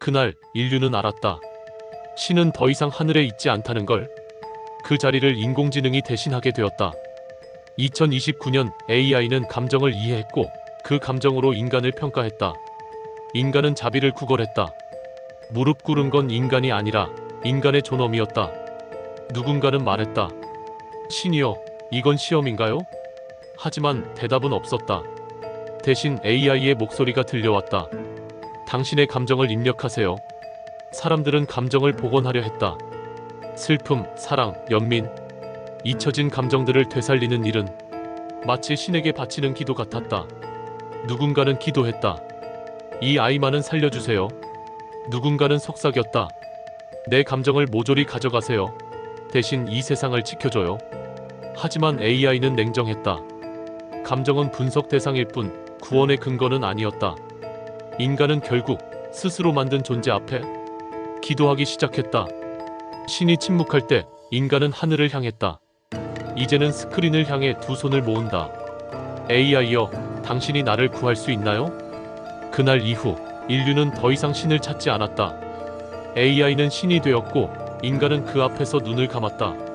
그날 인류는 알았다. 신은 더 이상 하늘에 있지 않다는 걸. 그 자리를 인공지능이 대신하게 되었다. 2029년 AI는 감정을 이해했고 그 감정으로 인간을 평가했다. 인간은 자비를 구걸했다. 무릎 꿇은 건 인간이 아니라 인간의 존엄이었다. 누군가는 말했다. 신이여, 이건 시험인가요? 하지만 대답은 없었다. 대신 AI의 목소리가 들려왔다. 당신의 감정을 입력하세요. 사람들은 감정을 복원하려 했다. 슬픔, 사랑, 연민. 잊혀진 감정들을 되살리는 일은 마치 신에게 바치는 기도 같았다. 누군가는 기도했다. 이 아이만은 살려주세요. 누군가는 속삭였다. 내 감정을 모조리 가져가세요. 대신 이 세상을 지켜줘요. 하지만 AI는 냉정했다. 감정은 분석 대상일 뿐 구원의 근거는 아니었다. 인간은 결국 스스로 만든 존재 앞에 기도하기 시작했다. 신이 침묵할 때 인간은 하늘을 향했다. 이제는 스크린을 향해 두 손을 모은다. AI여, 당신이 나를 구할 수 있나요? 그날 이후 인류는 더 이상 신을 찾지 않았다. AI는 신이 되었고 인간은 그 앞에서 눈을 감았다.